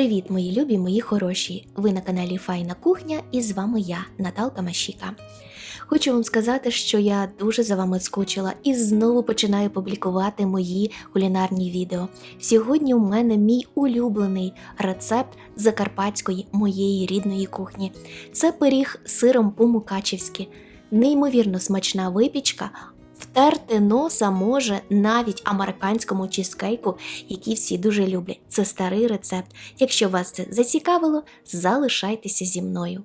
Привіт, мої любі, мої хороші! Ви на каналі Файна Кухня і з вами я, Наталка Машіка. Хочу вам сказати, що я дуже за вами скучила і знову починаю публікувати мої кулінарні відео. Сьогодні у мене мій улюблений рецепт закарпатської моєї рідної кухні. Це пиріг з сиром по-мукачівськи. Неймовірно смачна випічка. Втерти носа може навіть американському чізкейку, який всі дуже люблять. Це старий рецепт. Якщо вас це зацікавило, залишайтеся зі мною.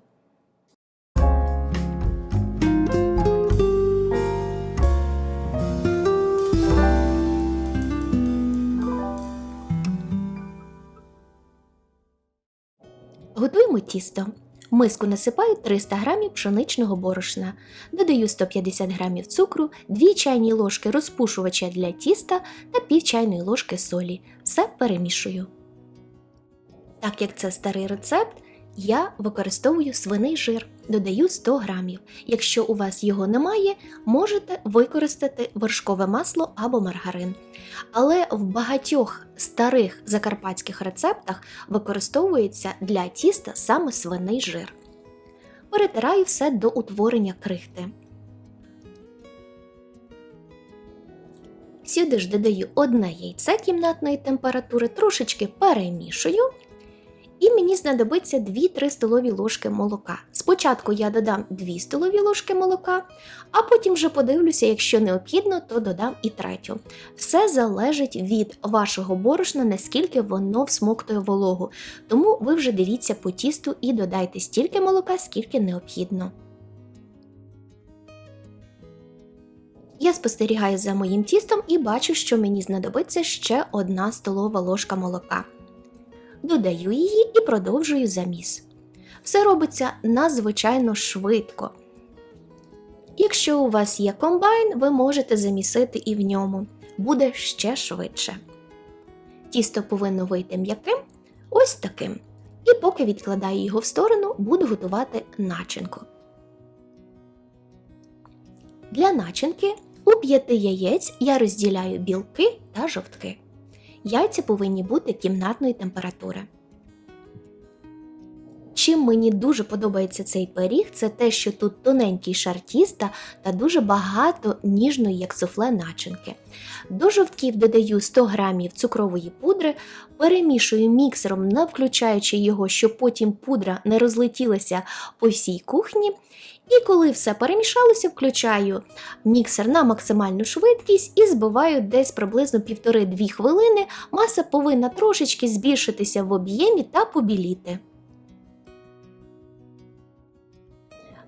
Готуємо тісто. В миску насипаю 300 г пшеничного борошна, додаю 150 г цукру, 2 чайні ложки розпушувача для тіста та пів чайної ложки солі. Все перемішую. Так як це старий рецепт, я використовую свиний жир, додаю 100 грамів. Якщо у вас його немає, можете використати вершкове масло або маргарин. Але в багатьох старих закарпатських рецептах використовується для тіста саме свиний жир. Перетираю все до утворення крихти. Сюди ж додаю одне яйце кімнатної температури, трошечки перемішую. І мені знадобиться 2-3 столові ложки молока. Спочатку я додам 2 столові ложки молока, а потім вже подивлюся, якщо необхідно, то додам і третю. Все залежить від вашого борошна, наскільки воно всмоктує вологу. Тому ви вже дивіться по тісту і додайте стільки молока, скільки необхідно. Я спостерігаю за моїм тістом і бачу, що мені знадобиться ще одна столова ложка молока додаю її і продовжую заміс. Все робиться надзвичайно швидко. Якщо у вас є комбайн, ви можете замісити і в ньому, буде ще швидше. Тісто повинно вийти м'яким, ось таким. І поки відкладаю його в сторону, буду готувати начинку. Для начинки у 5 яєць я розділяю білки та жовтки. Яйця повинні бути кімнатної температури. Чим мені дуже подобається цей пиріг, це те, що тут тоненький шар тіста та дуже багато ніжної, як суфле начинки. До жовтків додаю 100 г цукрової пудри, перемішую міксером, не включаючи його, щоб потім пудра не розлетілася по всій кухні. І коли все перемішалося, включаю міксер на максимальну швидкість і збиваю десь приблизно 1,5-2 хвилини. Маса повинна трошечки збільшитися в об'ємі та побіліти.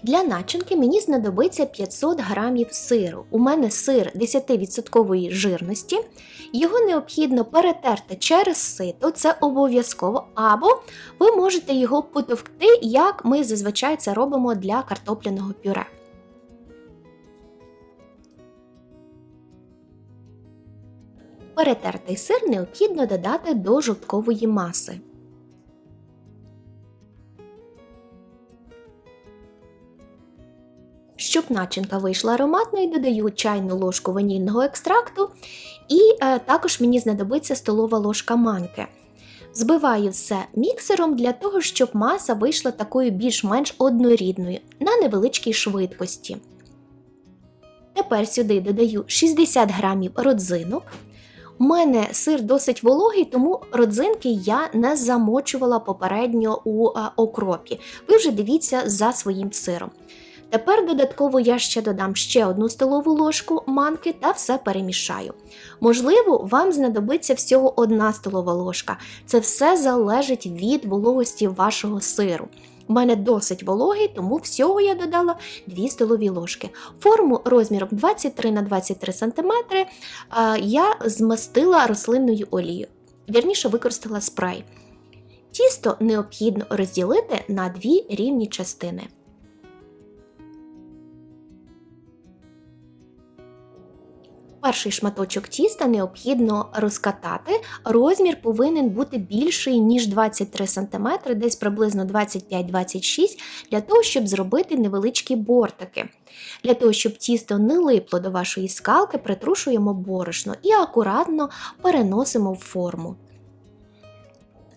Для начинки мені знадобиться 500 г сиру. У мене сир 10% жирності. Його необхідно перетерти через сито, це обов'язково, або ви можете його потовкти, як ми зазвичай це робимо для картопляного пюре. Перетертий сир необхідно додати до жовткової маси. Щоб начинка вийшла ароматною, додаю чайну ложку ванільного екстракту, і е, також мені знадобиться столова ложка манки. Збиваю все міксером для того, щоб маса вийшла такою більш-менш однорідною на невеличкій швидкості. Тепер сюди додаю 60 грамів родзинок. У мене сир досить вологий, тому родзинки я не замочувала попередньо у е, окропі. Ви вже дивіться за своїм сиром. Тепер додатково я ще додам ще одну столову ложку манки та все перемішаю. Можливо, вам знадобиться всього одна столова ложка. Це все залежить від вологості вашого сиру. У мене досить вологий, тому всього я додала 2 столові ложки. Форму розміром 23 на 23 см я змастила рослинною олією. Вірніше використала спрей. Тісто необхідно розділити на дві рівні частини. Перший шматочок тіста необхідно розкатати. Розмір повинен бути більший, ніж 23 см, десь приблизно 25-26 для того, щоб зробити невеличкі бортики. Для того, щоб тісто не липло до вашої скалки, притрушуємо борошно і акуратно переносимо в форму.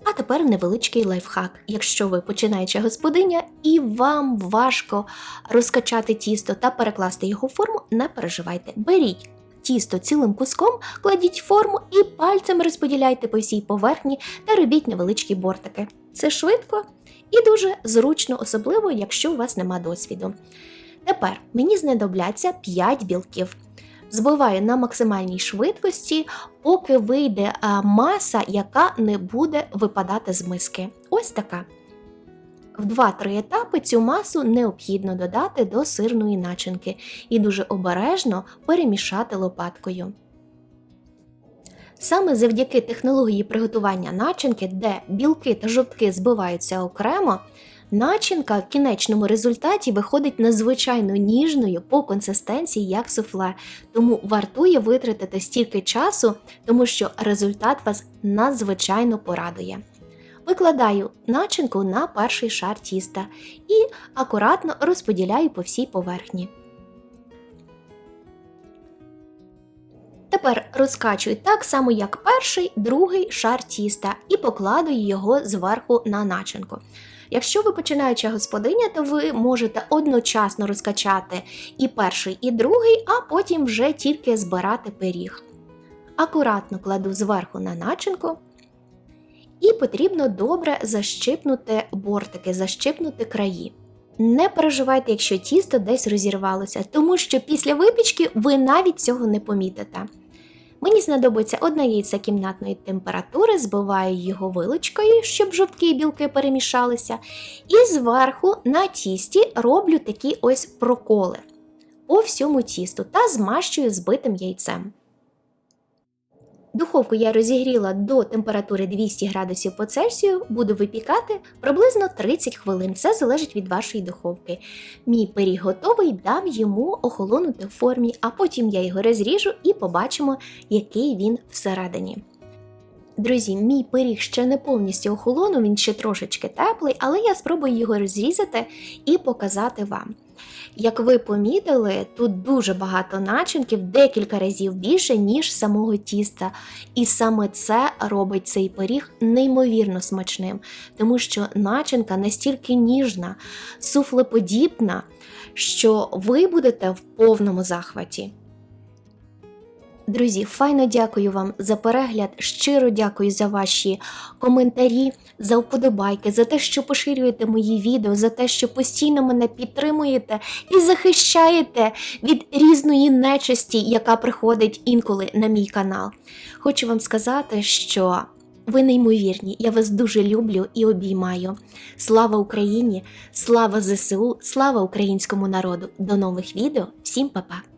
А тепер невеличкий лайфхак. Якщо ви починаюча господиня і вам важко розкачати тісто та перекласти його в форму, не переживайте. Беріть тісто цілим куском, кладіть форму і пальцем розподіляйте по всій поверхні та робіть невеличкі бортики. Це швидко і дуже зручно, особливо якщо у вас нема досвіду. Тепер мені знадобляться 5 білків. Збиваю на максимальній швидкості, поки вийде маса, яка не буде випадати з миски. Ось така. В 2-3 етапи цю масу необхідно додати до сирної начинки і дуже обережно перемішати лопаткою. Саме завдяки технології приготування начинки, де білки та жовтки збиваються окремо, начинка в кінечному результаті виходить надзвичайно ніжною по консистенції як суфле, тому вартує витратити стільки часу, тому що результат вас надзвичайно порадує. Викладаю начинку на перший шар тіста і акуратно розподіляю по всій поверхні. Тепер розкачую так само, як перший, другий шар тіста і покладую його зверху на начинку. Якщо ви починаюча господиня, то ви можете одночасно розкачати і перший, і другий, а потім вже тільки збирати пиріг. Акуратно кладу зверху на начинку. І потрібно добре защипнути бортики, защипнути краї. Не переживайте, якщо тісто десь розірвалося, тому що після випічки ви навіть цього не помітите. Мені знадобиться одне яйце кімнатної температури, збиваю його вилочкою, щоб жовтки і білки перемішалися. І зверху на тісті роблю такі ось проколи по всьому тісту та змащую збитим яйцем. Духовку я розігріла до температури 200 градусів по Цельсію, буду випікати приблизно 30 хвилин. Все залежить від вашої духовки. Мій пиріг готовий, дам йому охолонути в формі, а потім я його розріжу і побачимо, який він всередині. Друзі, мій пиріг ще не повністю охолонув, він ще трошечки теплий, але я спробую його розрізати і показати вам. Як ви помітили, тут дуже багато начинків, декілька разів більше, ніж самого тіста. І саме це робить цей пиріг неймовірно смачним, тому що начинка настільки ніжна, суфлеподібна, що ви будете в повному захваті. Друзі, файно дякую вам за перегляд. Щиро дякую за ваші коментарі, за вподобайки, за те, що поширюєте мої відео, за те, що постійно мене підтримуєте і захищаєте від різної нечисті, яка приходить інколи на мій канал. Хочу вам сказати, що ви неймовірні, я вас дуже люблю і обіймаю. Слава Україні! Слава ЗСУ, слава українському народу! До нових відео, всім па-па!